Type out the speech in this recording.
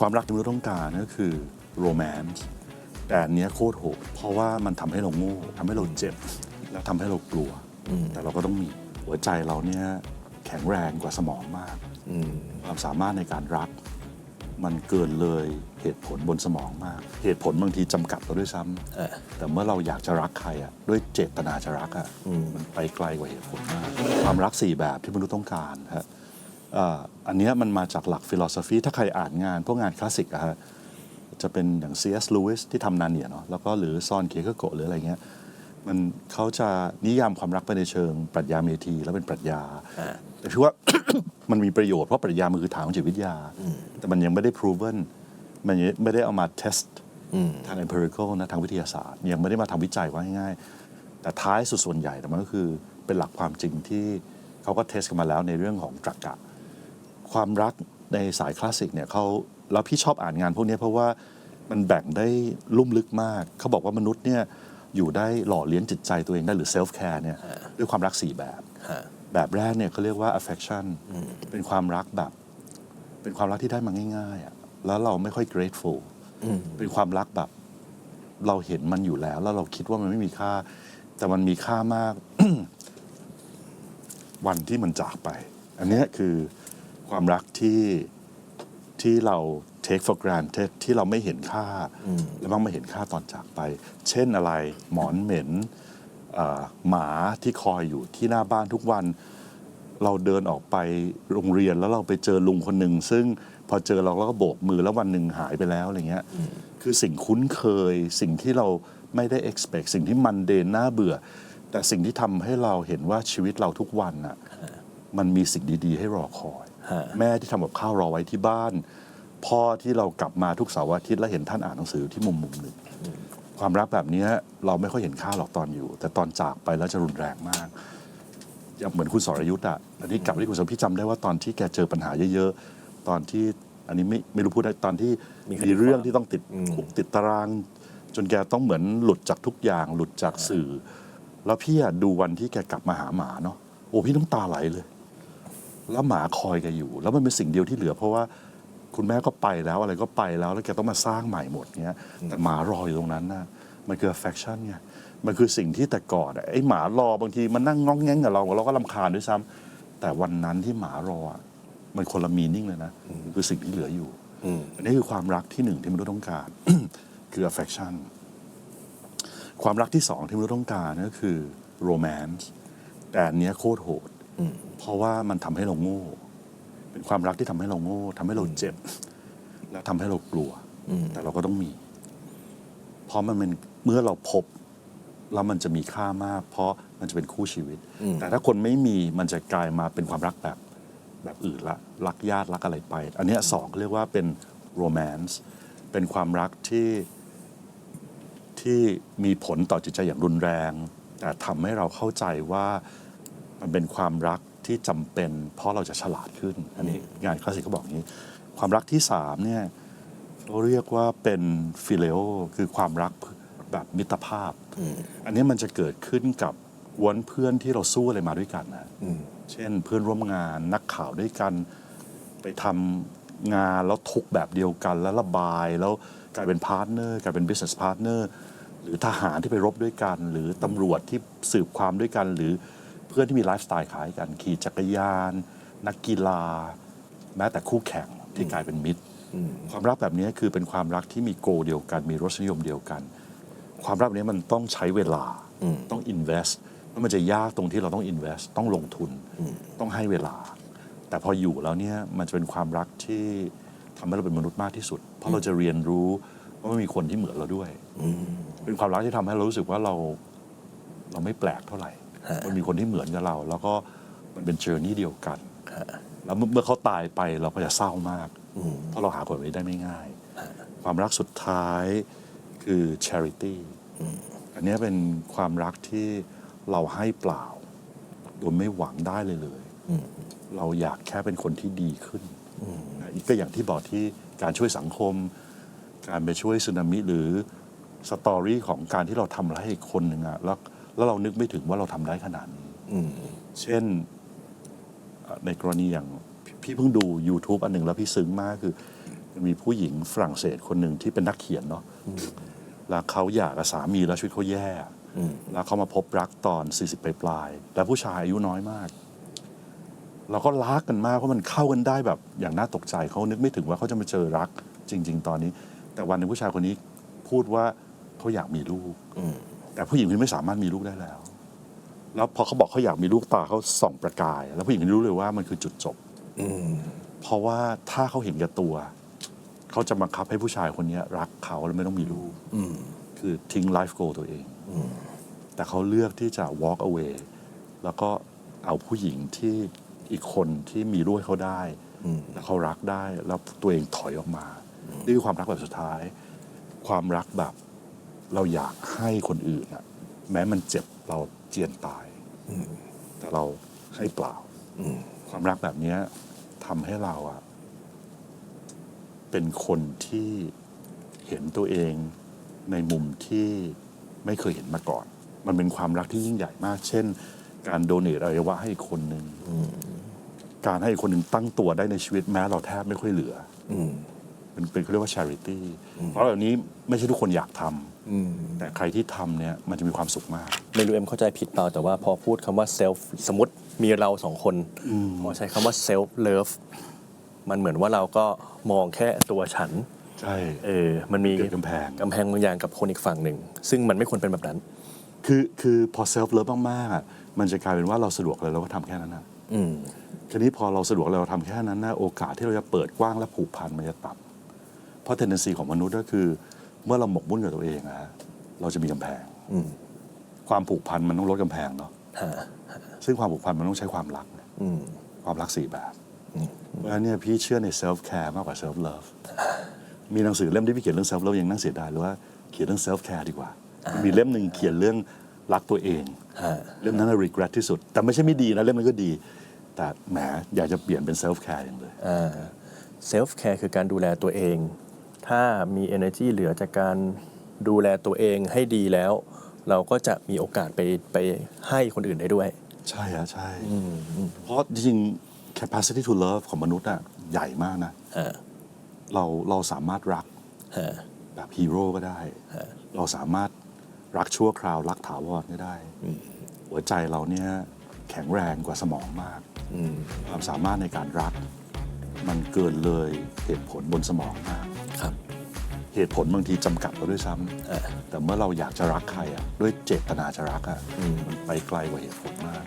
ความรักที่มนุษย์ต้องการก็คือโรแมนต์แต่อันเนี้ยโคตรโหดเพราะว่ามันทำให้เราโง่ทำให้เราเจ็บ แล้วทำให้เรากลัว แต่เราก็ต้องมีหัวใจเราเนี่ยแข็งแรงกว่าสมองมากความสามารถในการรัก มันเกินเลยเหตุผลบนสมองมาก เหตุผลบางทีจำกัดเราด้วยซ้ำเออ แต่เมื่อเราอยากจะรักใครอะด้วยเจตนาจะรักอะมันไปไกลกว่าเหตุผลมาก ความรักสี่แบบที่มนุษย์ต้องการฮะเอ่ออันเนี้ยมันมาจากหลักฟิโลสฟีถ้าใครอ่านงานพวกงานคลาสสิกอะฮะจะเป็นอย่าง C.S. Lewis ที่ทำนาเนียเนาะแล้วก็หรือซอนเคเคโกะหรืออะไรเงี้ยมันเขาจะนิยามความรักไปในเชิงปรัชญาเมธีแล้วเป็นปรัชญาอ่าแต่พี่ว่า มันมีประโยชน์เพราะปรัชญามันคือฐานของจิตวิทยา แต่มันยังไม่ได้ proven มันยังไม่ได้เอามา test ทาง empirical นะทางวิทยาศาสตร์ ยังไม่ได้มาทำวิจัยว่าง่ายๆแต่ท้ายสุดส่วนใหญ่แต่มันก็คือเป็นหลักความจริงที่เขาก็เทสกันมาแล้วในเรื่องของตรรกะ ความรักในสายคลาสสิกเนี่ยเขาแล้วพี่ชอบอ่านงานพวกนี้เพราะว่ามันแบ่งได้ลุ่มลึกมาก เขาบอกว่ามนุษย์เนี่ยอยู่ได้หล่อเลี้ยงจิตใจตัวเองได้หรือ self care เนี่ยด้วยความรักสี่แบบฮะแบบแรกเนี่ยเขาเรียกว่า affection เป็นความรักแบบ เป็นความรักที่ได้มาง่ายๆอะแล้วเราไม่ค่อย grateful เป็นความรักแบบ เราเห็นมันอยู่แล้ว แล้วเราคิดว่ามันไม่มีค่า แต่มันมีค่ามาก วันที่มันจากไป อันเนี้ยคือ ความรักที่ที่เรา take for granted ที่เราไม่เห็นค่า แล้วมักมาเห็นค่าตอนจากไป เช่นอะไรหมอนเหม็นเอ่อหมาที่คอยอยู่ที่หน้าบ้านทุกวัน เราเดินออกไปโรงเรียนแล้วเราไปเจอลุงคนหนึ่ง ซึ่งพอเจอเราเราก็โบกมือแล้ววันหนึ่งหายไปแล้วอะไรเงี้ยคือสิ่งคุ้นเคย สิ่งที่เราไม่ได้ expect สิ่งที่มันเดนน่าเบื่อ แต่สิ่งที่ทำให้เราเห็นว่าชีวิตเราทุกวันน่ะมันมีสิ่งดี ๆ ให้รอคอยฮะ แม่ที่ทำกับข้าวรอไว้ที่บ้าน พ่อที่เรากลับมาทุกเสาร์อาทิตย์แล้วเห็นท่านอ่านหนังสือที่มุมมุมหนึ่งความรักแบบเนี้ยเราไม่ค่อยเห็นค่าหรอกตอนอยู่ แต่ตอนจากไปแล้วจะรุนแรงมากอย่างเหมือนคุณสรยุทธ์อะอันนี้กลับไปที่คุณสรพี่จำได้ว่าตอนที่แกเจอปัญหาเยอะๆ ตอนที่อันนี้ไม่ไม่รู้พูดได้ตอนที่มีคดีมีเรื่องที่ต้องติดอืมคุกติดตาราง จนแกต้องเหมือนหลุดจากทุกอย่างหลุดจากสื่อ แล้วพี่อะดูวันที่แกกลับมาหาหมาเนาะโอ้พี่น้ำตาไหลเลย แล้วหมาคอยแกอยู่ แล้วมันเป็นสิ่งเดียวที่เหลือ เพราะว่าคุณแม่ก็ไปแล้วอะไรก็ไปแล้วแล้วแกต้องมาสร้างใหม่หมดเงี้ยแต่หมารออยู่ตรงนั้นนะมันคือ affection ไงมันคือสิ่งที่แต่ก่อนอะไอ้หมารอบางทีมันนั่งง้องแง้งกับเราเราก็ลำคาญด้วยซ้ำแต่วันนั้นที่หมารออะมันคนละมีนิ่งเลยนะคือสิ่งที่เหลืออยู่อืมอันนี้คือความรักที่หนึ่งที่มนุษย์ต้องการคือ affection ความรักที่สองที่มนุษย์ต้องการก็คือ romance แต่อันเนี้ยโคตรโหด เพราะว่ามันทำให้เราโง่ เป็นความรักที่ทำให้เราโง่ทำให้เราเจ็บ และทำให้เรากลัว แต่เราก็ต้องมี เพราะมันเป็นเมื่อเราพบแล้วมันจะมีค่ามาก เพราะมันจะเป็นคู่ชีวิต แต่ถ้าคนไม่มีมันจะกลายมาเป็นความรักแบบแบบอื่นละ รักญาติรักอะไรไป อันเนี้ยสองเรียกว่าเป็นโรแมนต์เป็นความรักที่ที่มีผลต่อจิตใจอย่างรุนแรง แต่ทำให้เราเข้าใจว่า มันเป็นความรักที่จำเป็นเพราะเราจะฉลาดขึ้น อันนี้งานคลาสสิกเขาบอกอย่างนี้ ความรักที่สามเนี่ยเขาเรียกว่าเป็นฟิเลโอคือความรักแบบมิตรภาพ อันนี้มันจะเกิดขึ้นกับวนเพื่อนที่เราสู้อะไรมาด้วยกันนะเช่นเพื่อนร่วมงานนักข่าวด้วยกัน ไปทำงานแล้วทุกข์แบบเดียวกันแล้วระบายแล้วกลายเป็นพาร์ทเนอร์กลายเป็น business partner หรือทหารที่ไปรบด้วยกัน หรือตำรวจที่สืบความด้วยกัน หรือเพื่อนที่มีไลฟ์สไตล์คล้ายกันขี่จักรยาน นักกีฬา แม้แต่คู่แข่งที่กลายเป็นมิตร ความรักแบบนี้คือเป็นความรักที่มีโกเดียวกัน มีรสนิยมเดียวกัน ความรักแบบนี้มันต้องใช้เวลาต้อง invest แล้วมันจะยากตรงที่เราต้อง invest ต้องลงทุนต้องให้เวลา แต่พออยู่แล้วเนี่ยมันจะเป็นความรักที่ทำให้เราเป็นมนุษย์มากที่สุด เพราะเราจะเรียนรู้ว่ามันมีคนที่เหมือนเราด้วยเป็นความรักที่ทำให้เรารู้สึกว่าเราเราไม่แปลกเท่าไหร่ฮะ มันมีคนที่เหมือนกับเรา แล้วก็มันเป็นเจอร์นี่เดียวกัน แล้วเมื่อเมื่อเขาตายไปเราก็จะเศร้ามาก เพราะเราหาคนแบบนี้ได้ไม่ง่าย ความรักสุดท้ายคือ charity อันเนี้ยเป็นความรักที่เราให้เปล่า โดยไม่หวังได้เลยเลย เราอยากแค่เป็นคนที่ดีขึ้นนะอีกก็อย่างที่บอกที่การช่วยสังคม การไปช่วยสึนามิหรือสตอรี่ของการที่เราทำอะไรให้อีกคนหนึ่งอะแล้ว แล้วเรานึกไม่ถึงว่าเราทำได้ขนาดนี้เช่นเอ่อในกรณีอย่างพี่พี่เพิ่งดู YouTube อันหนึ่งแล้วพี่ซึ้งมากคือมันมีผู้หญิงฝรั่งเศสคนหนึ่งที่เป็นนักเขียนเนาะแล้วเขาอยากกับสามีแล้วชีวิตเขาแย่แล้วเขามาพบรักตอน 40 ปลายปลายๆแล้วผู้ชายอายุน้อยมาก เราก็รักกันมากเพราะมันเข้ากันได้แบบอย่างน่าตกใจเขานึกไม่ถึงว่าเขาจะมาเจอรักจริง ๆ ตอนนี้ แต่วันหนึงผู้ชายคนนี้พูดว่าเขาอยากมีลูก แต่ผู้หญิงคนนี้ไม่สามารถมีลูกได้แล้ว แล้วพอเขาบอกเขาอยากมีลูกตาเขาส่องประกาย แล้วผู้หญิงคนนี้รู้เลยว่ามันคือจุดจบเพราะว่าถ้าเขาเห็นแก่ตัว เขาจะบังคับให้ผู้ชายคนนี้รักเขาแล้วไม่ต้องมีลูกคือทิ้งไลฟ์โกตัวเองแต่เขาเลือกที่จะ walk away แล้วก็เอาผู้หญิงที่อีกคนที่มีลูกเขาได้แล้วเขารักได้แล้วตัวเองถอยออกมานี่คือความรักแบบสุดท้าย ความรักแบบ เราอยากให้คนอื่นอะแม้มันเจ็บเราเจียนตายแต่เราให้เปล่าความรักแบบนี้ทำให้เราอะเป็นคนที่เห็นตัวเองในมุมที่ไม่เคยเห็นมาก่อน มันเป็นความรักที่ยิ่งใหญ่มาก เช่น การโดเนทอวัยวะให้คนหนึ่งการให้คนหนึ่งตั้งตัวได้ในชีวิตแม้เราแทบไม่ค่อยเหลือ อ เป็นเป็นเขาเรียกว่า charity เพราะแบบนี้ไม่ใช่ทุกคนอยากทำแต่ใครที่ทำเนี่ยมันจะมีความสุขมาก ไม่รู้เอ็มเข้าใจผิดเปล่าแต่ว่าพอพูดคำว่า self สมมติมีเราสองคนพอใช้คำว่า self love มันเหมือนว่าเราก็มองแค่ตัวฉัน ใช่ เออ มันมีเกิดกำแพง กำแพงบางอย่างกับคนอีกฝั่งหนึ่ง ซึ่งมันไม่ควรเป็นแบบนั้น คือคือพอเซ f ฟเลิฟมากๆอะมันจะกลายเป็นว่าเราสะดวกเลยเราก็ทำแค่นั้นนะอืมทีนี้พอเราสะดวกเราทำแค่นั้นนะโอกาสที่เราจะเปิดกว้างและผูกพันมันจะต่ำ เพราะ tendency ของมนุษย์ก็คือ เมื่อเราหมกมุ่นกับตัวเองอะฮะเราจะมีกำแพง อืมความผูกพันมันต้องลดกำแพงเนาะฮะซึ่งความผูกพันมันต้องใช้ความรักอืมความรักสี่แบบเพราะฉะนั้นเนี่ยพี่เชื่อใน self care มากกว่า self love มีหนังสือเล่มที่พี่เขียนเรื่อง self love ยังนั่งเสียดายเลยว่าเขียนเรื่อง self care ดีกว่า มีเล่มหนึ่งเขียนเรื่องรักตัวเอง ฮะเล่มนั้นนะ regret ที่สุด แต่ไม่ใช่ไม่ดีนะ เล่มนั้นก็ดี แต่แหมอยากจะเปลี่ยนเป็น self care อย่างเลยอ่า self care คือการดูแลตัวเอง ถ้ามี energy เหลือจากการดูแลตัวเองให้ดีแล้ว เราก็จะมีโอกาสไปไปให้คนอื่นได้ด้วย ใช่อะใช่ เพราะจริงๆ capacity to love ของมนุษย์อะใหญ่มากนะ ฮะ เราเราสามารถรักฮะ แบบฮีโร่ก็ได้เราสามารถรักชั่วคราว รักถาวรก็ได้ หัวใจเราเนี่ยแข็งแรงกว่าสมองมากความสามารถในการรัก มันเกินเลยเหตุผลบนสมองมากครับ เหตุผลบางทีจำกัดเราด้วยซ้ำแต่เมื่อเราอยากจะรักใครอะด้วยเจตนาจะรักอะมันไปไกลกว่าเหตุผลมาก